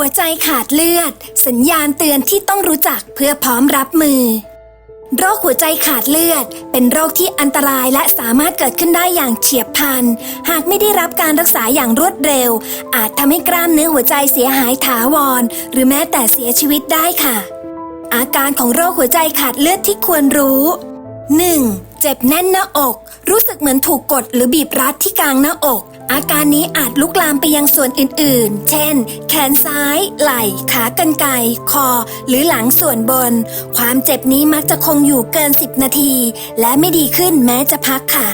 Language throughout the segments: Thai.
หัวใจขาดเลือด สัญญาณเตือนที่ต้องรู้จักเพื่อพร้อมรับมือ โรคหัวใจขาดเลือด เป็นโรคที่อันตรายและสามารถเกิดขึ้นได้อย่างเฉียบพลัน หากไม่ได้รับการรักษาอย่างรวดเร็ว อาจทำให้กล้ามเนื้อหัวใจเสียหายถาวร หรือแม้แต่เสียชีวิตได้ค่ะ อาการของโรคหัวใจขาดเลือดที่ควรรู้ 1. เจ็บแน่นหน้าอก รู้สึกเหมือนถูกกดหรือบีบรัดที่กลางหน้าอก อาการนี้อาจลุกลามไปยังส่วนอื่นๆ เช่น แขนซ้าย ไหล่ ขากรรไกร คอ หรือหลังส่วนบน ความเจ็บนี้มักจะคงอยู่เกิน 10 นาที และไม่ดีขึ้นแม้จะพักค่ะ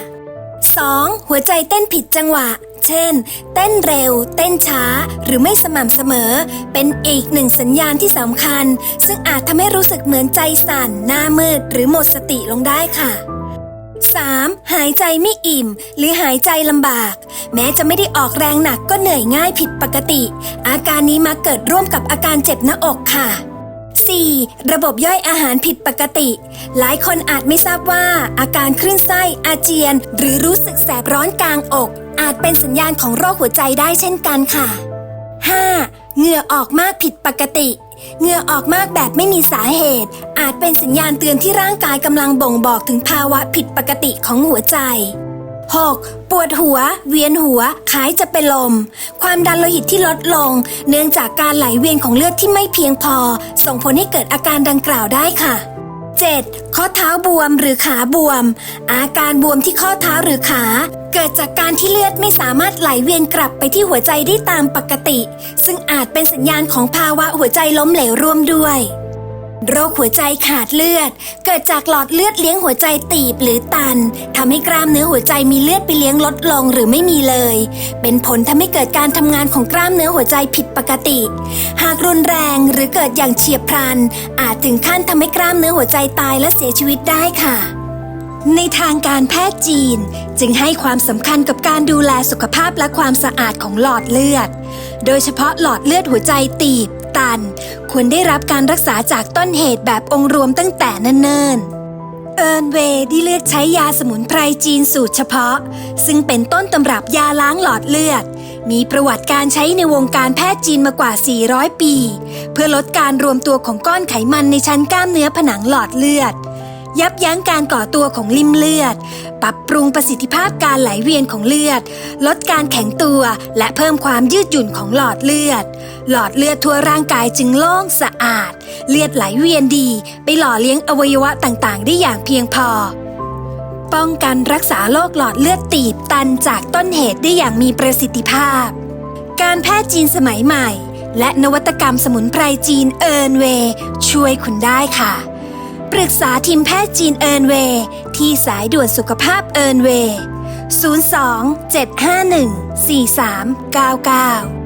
2. หัวใจเต้นผิดจังหวะ เช่น เต้นเร็ว เต้นช้า หรือไม่สม่ำเสมอ เป็นอีกหนึ่งสัญญาณที่สำคัญ ซึ่งอาจทำให้รู้สึกเหมือนใจสั่น หน้ามืด หรือหมดสติลงได้ค่ะ 3. หายใจไม่อิ่ม หรือหายใจลำบาก แม้จะไม่ได้ออกแรงหนักก็เหนื่อยง่ายผิดปกติ อาการนี้มักเกิดร่วมกับอาการเจ็บหน้าอกค่ะ 4. ระบบย่อยอาหารผิดปกติ หลายคนอาจไม่ทราบว่า อาการคลื่นไส้อาเจียน หรือรู้สึกแสบร้อนกลางอก อาจเป็นสัญญาณของโรคหัวใจได้เช่นกันค่ะ 5. เหงื่อออกมากผิดปกติ เหงื่อออกมากแบบไม่มีสาเหตุ อาจเป็นสัญญาณเตือนที่ร่างกายกำลังบ่งบอกถึงภาวะผิดปกติของหัวใจ 6. ปวดหัว เวียนหัวคล้ายจะเป็นลม ความดันโลหิตที่ลดลง เนื่องจากการไหลเวียนของเลือดที่ไม่เพียงพอ ส่งผลให้เกิดอาการดังกล่าวได้ค่ะ 7. ข้อเท้าบวมหรือขาบวม อาการบวมที่ข้อเท้าหรือขา เกิดจากการที่เลือดไม่สามารถไหลเวียนกลับไปที่หัวใจได้ตามปกติ ซึ่งอาจเป็นสัญญาณของภาวะหัวใจล้มเหลวร่วมด้วย โรคหัวใจขาดเลือด เกิดจากหลอดเลือดเลี้ยงหัวใจตีบหรือตันทำให้กล้ามเนื้อหัวใจมีเลือดไปเลี้ยงลดลงหรือไม่มีเลย เป็นผลทำให้เกิดการทำงานของกล้ามเนื้อหัวใจผิดปกติ หากรุนแรงหรือเกิดอย่างเฉียบพลัน อาจถึงขั้นทำให้กล้ามเนื้อหัวใจตายและเสียชีวิตได้ค่ะในทางการแพทย์จีนจึงให้ความสำคัญกับการดูแลสุขภาพและความสะอาดของหลอดเลือด โดยเฉพาะหลอดเลือดหัวใจตีบ ตัน ควรได้รับการรักษาจากต้นเหตุแบบองค์รวมตั้งแต่เนิ่นๆ เอิร์นเวย์ได้เลือกใช้ยาสมุนไพรจีนสูตรเฉพาะ ซึ่งเป็นต้นตำรับยาล้างหลอดเลือด มีประวัติการใช้ในวงการแพทย์จีนมากว่า 400 ปี เพื่อลดการรวมตัวของก้อนไขมันในชั้นกล้ามเนื้อผนังหลอดเลือด ยับยั้งการก่อตัวของลิ่มเลือด ปรับปรุงประสิทธิภาพการไหลเวียนของเลือด ลดการแข็งตัวและเพิ่มความยืดหยุ่นของหลอดเลือด หลอดเลือดทั่วร่างกายจึงโล่งสะอาด เลือดไหลเวียนดี ไปหล่อเลี้ยงอวัยวะต่างๆ ได้อย่างเพียงพอ ป้องกันรักษาโรคหลอดเลือดตีบตันจากต้นเหตุได้อย่างมีประสิทธิภาพ การแพทย์จีนสมัยใหม่ และนวัตกรรมสมุนไพรจีนเอิร์นเว ช่วยคุณได้ค่ะ ปรึกษาทีมแพทย์จีนเอิร์นเวย์ที่สายด่วนสุขภาพเอิร์นเวย์02 751 4399